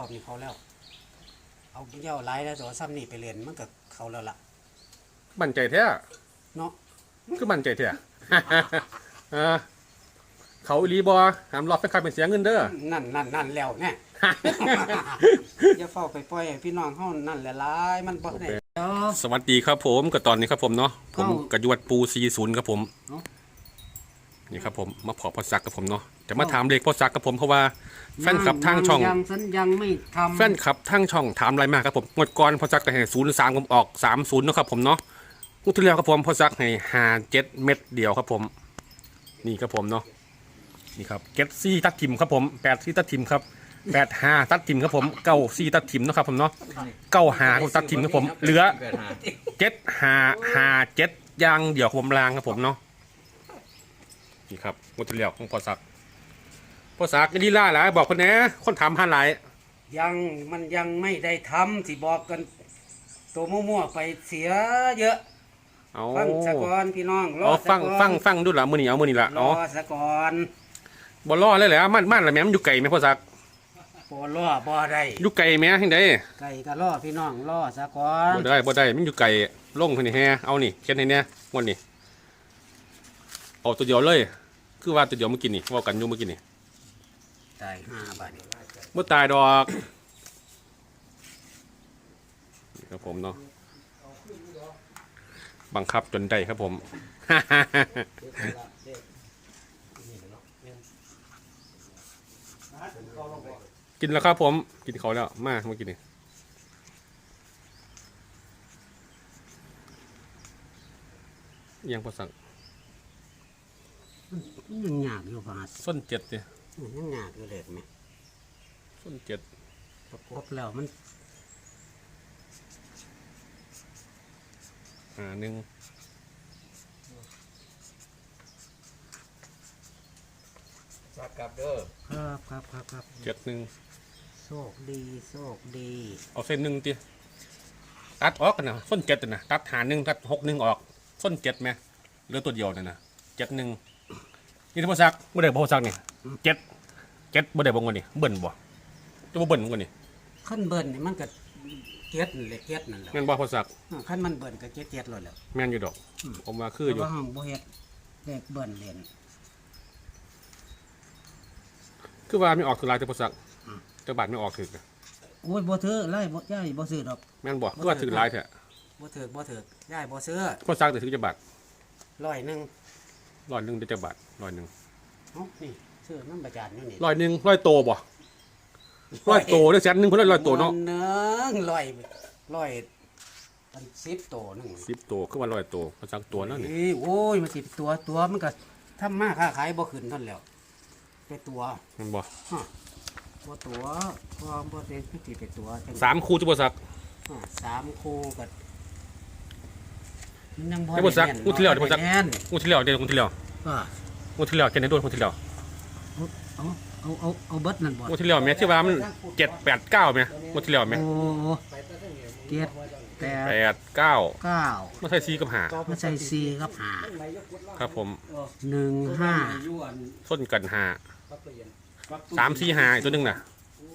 รอบนี้เขาแล้ว เอาเย้าหลายแล้วตัวซ้ำนี่ไปเรียนมันก็เขาแล้วล่ะมั่นใจแท้เนาะคือมั่นใจแท้เออเขาอีหลีบอหามรอบแฟนคลับเป็นเสียเงินเด้อ นั่นนั่นนั่นแล้วแน่ อย่าเฝ้าไปปล่อยให้พี่น้องเฮานั่นแหละหลายมันบ่ได้เนาะ สวัสดีครับผมกับตอนนี้ครับผมเนาะผมเอ้า กระยวดปูซีศูนย์ครับผมเอ้า นี่ครับผมมาขอพ่อซักกับผมเนาะจะมาถามเลขพ่อซักกับผมเพราะว่าแฟนคลับทางช่อง ยังสัญยังไม่ทำแฟนคลับทางช่องถามอะไรมากครับผมงวดก่อนพ่อซักก็ให้ศูนย์สามผมออกสามศูนย์นาะครับผมเนาะงวดที่แล้วครับผมพ่อซักให้ห้าเจ็ดเม็ดเดียวครับผม นี่ครับผมเนาะนี่ครับเก็ตซี่ตัดทิมครับผมแปดซี่ตัดทิมครับแปดห้าตัดทิมครับผมเก้าซี่ตัดทิมเนาะครับผมเนาะเก้าหาครับตัดทิมครับผมเหลือเจ็ดหาหาเจ็ดยางเดี่ยวของผมลางครับผมเนาะ นี่ครับงวดที่แล้วของพ่อซักพ่อซักลีลาหลายบอกคนแหน่คนถามหาหลาย ยังมันยังไม่ได้ทำสิบอกกัน ตัวมั่วๆไปเสียเยอะ เอาฟังสะก่อนพี่น้องรอเอาสะฟังก่อนฟังฟังดูละมือนี่เอามือนี่ละรเอาอสะก่อนบ่ล่อเลยแหละมันมันละแม่มันอยู่ไกลไหมพ่อซักบ่รอบ่ได้อยู่ไกลไหมที่ไหนไก่ก็รอพี่น้องรอสะก่อนบ่ได้บ่ได้มันอยู่ไกลลงคนนี้แฮเอานี่เขียนให้เนี่ยงวดนี้เอาตัวเดียวเลย คือว่าตัวเดียวเมื่อกี้นี่เว่ากันอยู่เมื่อกี้นี่ตายห้าบาทนี่บ่ตายดอกนี่ครับผมเนาะบังคับจนได้ครับผม กินแล้วครับผม กินเขาวแล้วมาเมื่อกี้นี่ยังพอสั่งมัน ยังยากอยู่บาทส้นเจ็ดเนี่ยมันยังยากอยู่เลยแม่ส้นเจ็ดประกบแล้วมันอ่าหนึ่งสักกับเด้อครับครับครับครับเจ็ดหนึ่งโชคดีโชคดีเอาเอาเส้นหนึ่งตีตัดออกกันนะส้นเจ็ดน่ะตัดหาหนึ่งตัดหกหนึ่งออก ส้นเจ็ดไหมเหลือตัวเดียวน่ะนะเจ็ดหนึ่ง นี่ที่พ่อซักไม่ได้พ่อซักนี่เจ็ดเจ็ดไม่ได้บ่งวันนี่เบิ่นบ่จะบ่เบิ่นบ่งวันนี่ขั้นเบิ่นนี่มันก็เจ็ดนั่นแหละเจ็ดนั่นแหละแม่นบ่พ่อซักขั้นมันเบิ่นก็เจ็ดเจ็ดเลยแหล้วแม่นอยู่ดอก ผมว่าคืออยู่ว่าห้องบ่เฮ็ดเลขเบิ่นเรียนคือว่าไม่ออกสุรายแต่พ่อซักเจ้าบาทไม่ออกถึกอะโอ้ยบ่ถือไล่บ่ย่ายบ่ซื้อดอกแม่นบ่คือว่าถือหลายแท้บ่ถือบ่ถือย่ายบ่ซื้อพ่อซักแต่ถือเจ้าบาทร้อยหนึง ร้อยหนึ่งได้เจ้าบาทร้อยหนึ่งเอ้านี่ซื้อน้ำประจานอยู่นี่ร้อยหนึ่งร้อยโตบ่ร้อยโตได้แสนหนึ่งคนละร้อยโตเนาะหนึงร้อยร้อยเป็นสิบโตหนึงสิบโตคือว่าร้อยโตพ่อซักตัวนั่นนี่เอ้ยโอ้ยมันสิตัวตัวมันก็ทำมาค้าขายบ่ขึ้นเท่านนแหล้วไปตัวแม่นบ่บ่ตัวพอบ่เป็นพิธีไปตัวจังสามคู่ที่พ่อซักอ่าสามคู่ก็มัน ยังบ่เดี๋ยวบ่ซักแน่นพูดที่แล้วเดี๋ยวบ่ซัก แน่นงวดที่แล้วเดือนงวดที่แล้วอ่างวดที่แล้วเกินในด้วยงวดที่แล้วเอาเอาเอาเอาเบิดนั่นบ่งวดที่แล้วแม่ที่ว่ามันเจ็ดแปดเก้าไหมงวดที่แล้วไหมโอ้เจ็ดแปดแปดเก้าเก้าไม่ใช่ซีกับหาไม่ใช่สี่ครับห้าครับ ผมหนึ่งห้าส้นกันหาสามสี่หาอีกตัวหนึงน่ะ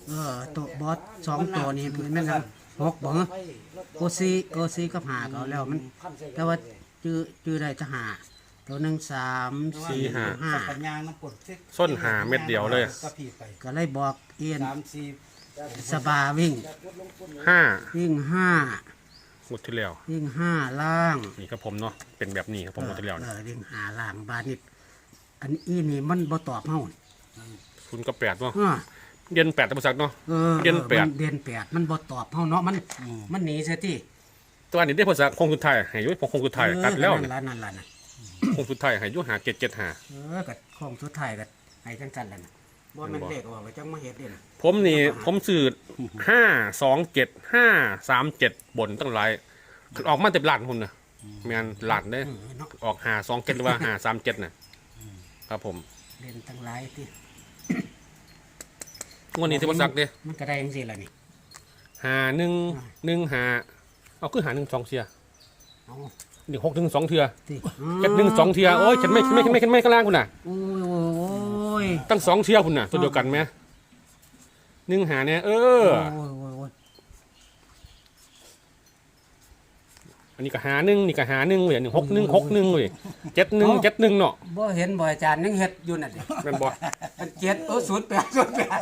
เออตัวบอสสองตัวนี่เป็นแม่นครับ หกบ่เหรอโอซีโอซีกับห้าก็เอาแล้วมัน แต่ว่าจื้อจื้อได้จะหาตัวหนึ่งสามสี่ห้าปัญญาน้ำกดซิส้นหาเม็ดเดียวเลย ก็พี่ไปก็เลยบอกเอียนสามสี่สบาวิ่งห้าวิ่งห้างวดที่แล้ววิ่งห้าล่างนี่ครับผมเนาะเป็นแบบนี้ครับผมงวดที่แล้วเออวิ่งห้าล่างบานิดอันอีนี่มันบ่ตอบเฮาคุณก็แปดเนาะอ่า เดือนแปดตะบุษักเนาะเออเดือนแปด มัเดือนแปดมันบ่ตอบเฮาเนาะมันมันหนีซะที่ตัวนี้ได้ภาษาคงสุดท้ายให้อยุ้ยคงสุดท้ายตัดแล้วนั่เนี่ยนล่ะนั่นล่ะนะคงสุดท้ายให้อยุ้หาเจ็ดเจ็ดหา เออก็ของสุดท้ายก็ให้จังซั่นแหละนะบ่แม่นเลขออกก็จังมาเฮ็ดเด้นะผมนี่ผมสื่อห้าสองเจ็ดห้าสามเจ็ดบนตั้งหลายออกมาเต็มหลานผมนะแมนหลานได้เออเนาะออกหาสองเจ็ดหรือว่าหาสามเจ็ดน่ะครับผมเล่นทั้งหลายที่ งวันนี้ที่ผมสักเด้มันก็ได้จังซี่ล่ะนี่หาหนึ่งหนึ่งหาเอาคือหาหนึ่งสองเทียเอาหนึ่งหกหนึ่งสองเทียติเจ็ดหนึ่งสองเทียโอ้ยฉันไม่ไม่ไม่ไม่ไม่ข้างล่างคุณน่ะโอ้ยโอ้ยโอ้ยตั้งสองเทียคุณน่ะ ตัวเดียวกันไหมหนึ่งหาเนี่ยเอโอ้อยโอ้ยโอ้ยอันนี้ก็หาหนึ่งนี่ก็หาหนึ่งเว้ยอันนี้หกหนึ่งหกหนึ่งเว้ยเจ็ดหนึ่งเจ็ดหนึ่งเนาะบ่เห็นบ่อาจารย์ยังเฮ็ดอยู่นั่นดิแม่นบ่ อันเจ็ดโอ้ศูนย์แปดศูนย์แปด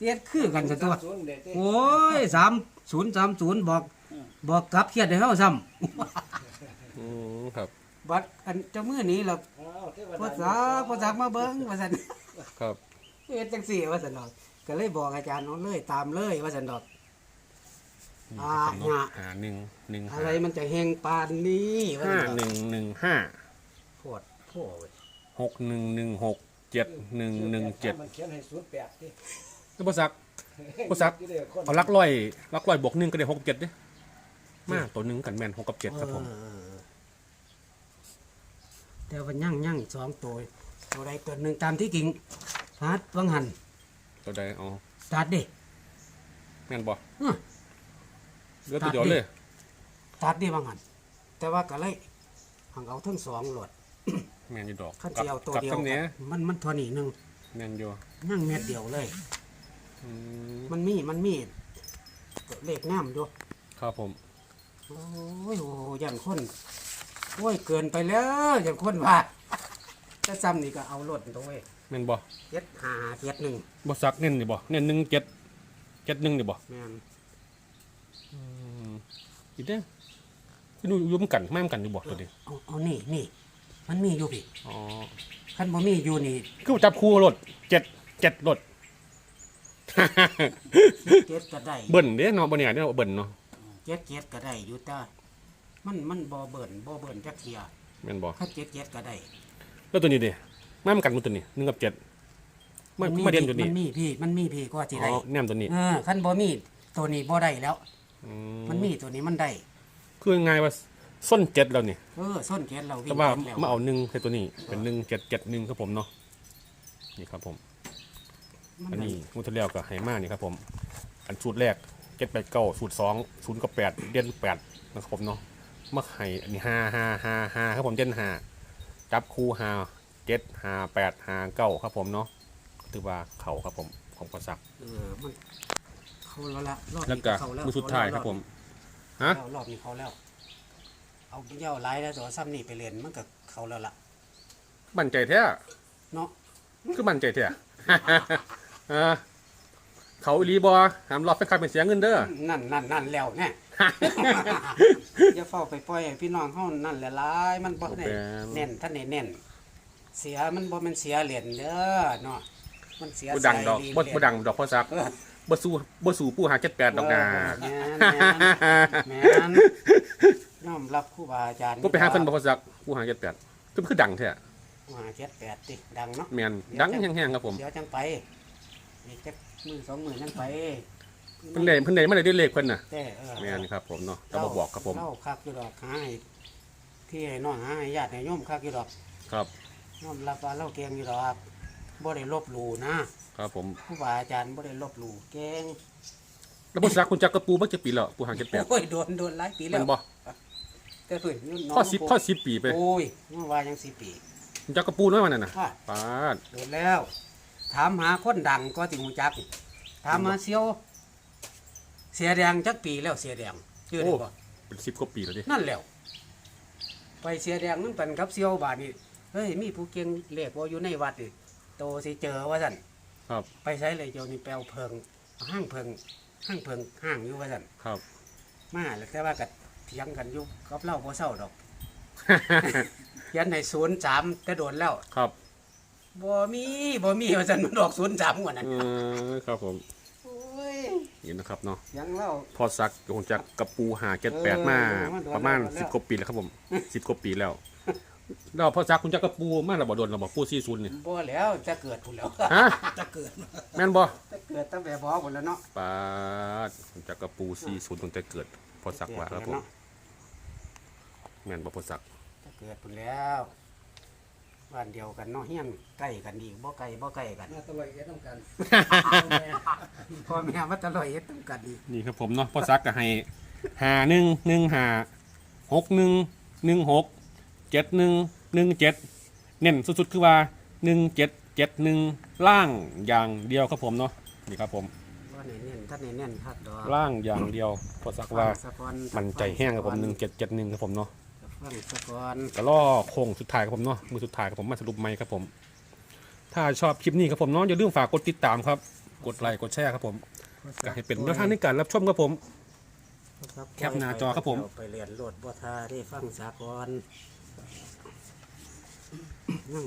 เฮ็ดคือกันซะตัวศูนย์เด็ดโอ้ยสามศูนย์สามศูนย์บอก บอกกลับเครียดให้เฮาซ้ำอืมครับบัดอันเจ้ามือนี้ล่ะภาษาภาษามาเบิ่งว่าซั่นครับ เฮ็ดจังซี่ว่าซั่นดอกก็เลยบอกอาจารย์เอาเลยตามเลยว่าซั่นดอกนี่อ่าครับผมเนาะหาหาหนึ่งหนึ่งอะหาไรมันจะเฮงปานนี้ว่าห้าซั่นดอกหนึ่งหนึ่งห้าโพดโพ่เว้ยหกหนึ่งหนึ่งหกเจ็ดหนึ่งหนึ่งเจ็ดมันเขียนให้ศูนย์แปดที่ แล้วภาษาภาษาเอาลักร้อยลักร้อยบวกหนึ่งก็ได้หกเจ็ดเด้มาตัวหนึ่งกันแมนหกกับเจ็ดครับผมเออแต่ว่ายั่งยั่งสองตัวตัวใดตัวหนึ่งตามที่กิ่งฮัดวังหันตัวใดอ๋อตัดดิแม่นบ่อื้อเหลือตัวเดียวเลย ตัดดิวังหันแต่ว่าก็เลยหังเอาทั้งสองโหลดแม่นอยู่ดอกขั้นกับเดียวตัวกับเดียวคำเนี้ยมันมันเทอนี่หนึ่งแม่นอยู่ยั่งเม็ดเดียวเลย อืมมันมีมันมีเลขน้ำอยู่ครับผม โอ้ยโอ้ยยันคนโอ้ยเกินไปแล้วยันคนว่าถ้าซ้ำนี่ก็เอาโหลดตัวเว้ยแม่นบ่เจ็ดหาเจ็ดหนึ่งบ่ซักเน้นนี่บ่เน้นหนึ่งเจ็ดเจ็ดหนึ่งนี่บ่แม่นอืมอีเด้อคือดูอยู่มันกันไม่มันกันอยู่บ่ตัวนี้เอาเอานี่นี่มันมีอยู่พี่อ๋อ คันบ่มีอยู่นี่คือจับคู่รถเจ็ดเจ็ดรถ เจ็ดก็ได้เบิ่นเด้เนาะบ่เนี่ยเด้เบิ่นเนาะเจ็ดเจ็ดก็ได้อยู่แต่มันมันบ่เบิ่นบ่เบิ่นจักเทียแม่นบ่คันเจ็ดเจ็ดก็ได้ แล้วตัวนี้ดิไม่มันกันมันตัวนี้หนึ่งกับเจ็ดไม่ไม่เด่นตัวนี้มันมีพี่มันมีพี่ก็สิอ๋ได้อแนมตัวนี้เออคันบ่มีตัวนี้บ่ได้แล้ว อืมันมีตัวนี้มันได้ คือไงายว่าส้นเจ็ดแล้วนี่เออส้นเจ็ดเราวิ่แต่งว่าเจ็ดแล้ว มาเอาหนึ่งให้ตัวนี้เป็นหนึ่งเจ็ดเจ็ดหนึ่งครับผมเนาะนี่ครับผมมั อันได้นี้มุทเลียวกับไหมานี่ครับผม อันสูตรแรกเจ็ดแปดเก้าสูตรสองศูนย์กับแปดเด่นแปดนะครับผมเนาะมาไข่อันนี้ห้าห้าห้าห้าครับผมเด่นห้าจับคู่ห้าเจ็ดห้าแปดห้าเก้าครับผมเนาะถือว่าเข่าครับผมของประสักเออมันเขาแล้วละรอบแล้วนี้ก็เขาแล้วมือสุดท้ายครับผมฮะเขาแล้วรอบนี้เขาแล้ว เอาเย้าหลายแล้วตัวซ้ำนี่ไปเรียนมันก็เขาแล้วล่ะมั่นใจแท้เนาะคือมั่นใจแท้ อ่าเขาอีหลีบอหามรอบไปขายเป็นเสียเงินเด้อ นั่นนั่นนั่นแล้วแน่อย่าเฝ้าไปปล่อยให้พี่น้องเฮานั่นแหละหลายมันบ่ได้บ่แม่น แน่นท่านได้แน่น เสียมันบ่แม่นเสียเหรียญเด้อเนาะมันเสียบ่ดังดอกใส่บ่เหรียญบ่ดังดอกเพราะซักเออบ่สู้บ่สู้ผู้หาเจ็ดแปดดอกนาแม่นแม่นแม่นยอมรับครูบาอาจารย์ก็ไปหาเพิ่นบ่เพราะซักผู้หาเจ็ดแปดคือคือดังแท้ครูหาเจ็ดแปดติดังเนาะแม่นดังแห้งๆครับผม เดี๋ยวจังไป อีกจักมือสองมือจังไปเพิ่นได้เพิ่นได้มาได้เลขเพิ่นน่ะแต่เออแม่นครับผมเนาะแต่บ่บอกครับผม เล่าคักอยู่ดอกหาให้พี่ให้น้องหาให้ญาติให้โยมคักอยู่ดอกครับยอมรับว่าเล่าเก่งอยู่ดอกบ่ได้ลบหลู่นะครับผมครูบาอาจารย์บ่ได้ลบหลู่เก่งแล้วบ่ซักคุณจักกระปูบ่จะปีแล้วผู้หาเจ็ดแปดโอ้ยโดนโดนหลายปีแล้แม่วนบ่แต่เพิ่นน้องพ่อ10พ่อ10ปีไปโอ้ยเมื่อวานยังสิปี คุณจักกระปูน้อยมันน่ะนะว่าปาดโดนแล้ว ถามหาคนดังก็สิหูจัก ถามมาเสียว เสียแดงจักปีแล้วเสียแดงชื่อได้บ่เป็น10กว่าปีแล้วดินั่นแหล้ว ไปเสียแดงนั่นเป็นกับเสียวบาดนี่เฮ้ยมีผู้เก่งเลขว่าอยู่ในวัดนี่โตสิเจอว่าสั่นครับ ไปใช้เลยเจ้านี่แปลวเพิงห้างเพิงห้างเพิงห้างอยู่ว่าสั่นครับ มาแล้วแต่ว่ากัเถียงกันอยู่กับเล่าพอเศร้าดอกเขียันในศูนย์สามแต่โดนแล้ว ครับ บ่มีบ่มีว่าสั่นมันดอกศูนย์สามกว่านั้นเออครับผมโอ้ยนี่นะครับเนาะเถียังเล่า พอซักคงจะกระปูหาเจ็ดแปดเออมามันโดนประมาณแล้ว สิบกว่าปีแล้วครับผมสิบกว่าปีแล้วเราพอซักคุณจะกระปูมาเราบ่โดนเราบ่ปูซีซูนนี่บ่แล้วจะเกิดพุ่นแล้วฮะจะเกิดแม่นบ่จะเกิดตั้งแต่บ่พุ่นแล้วเนาะปาดคุณจะกระปูซีซูนตั้งแต่เกิด พอซักว่าครับผมแม่นบ่พอซักจะเกิดพุ่นแล้ว บ้านเดียวกันเนาะเฮียนใกล้กันอีกบ่ไกลบ่ไกลกันมาตัวเอ็ดต้องกันพ่อแม่มาตลอดเฮ็ดต้องกันอีกนี่ครับผมเนาะพอซักก็ให้หาหนึ่งหนึ่งหาหกหนึ่งหนึ่งหกเจ็ดหนึ่งหนึ่งเจ็ดเน้นสุดๆคือว่าหนึ่งเจ็ดเจ็ดหนึ่งล่างอย่างเดียวครับผมเนาะนี่ครับผมว่าเน้นๆถ้าเน้นๆคักดอกล่างอย่างเดียวพอสักว่า สะกอนมันใจแห้งครับผมหนึ่งเจ็ดเจ็ดหนึ่งครับผมเนาะ ฟังสะกอนก็ล่อโค้งสุดท้ายครับผมเนาะมือสุดท้ายครับผมมาสรุปไหมครับผม ถ้าชอบคลิปนี้ครับผมเนาะอย่าลืมฝากกดติดตามครับ กดไลค์กดแชร์ครับผมก็ให้เป็นแนวทางในการรับชมครับผม แคปหน้าจอครับผม ไปเรียนโหลดบัวทาได้ฟังสากอนนั่ง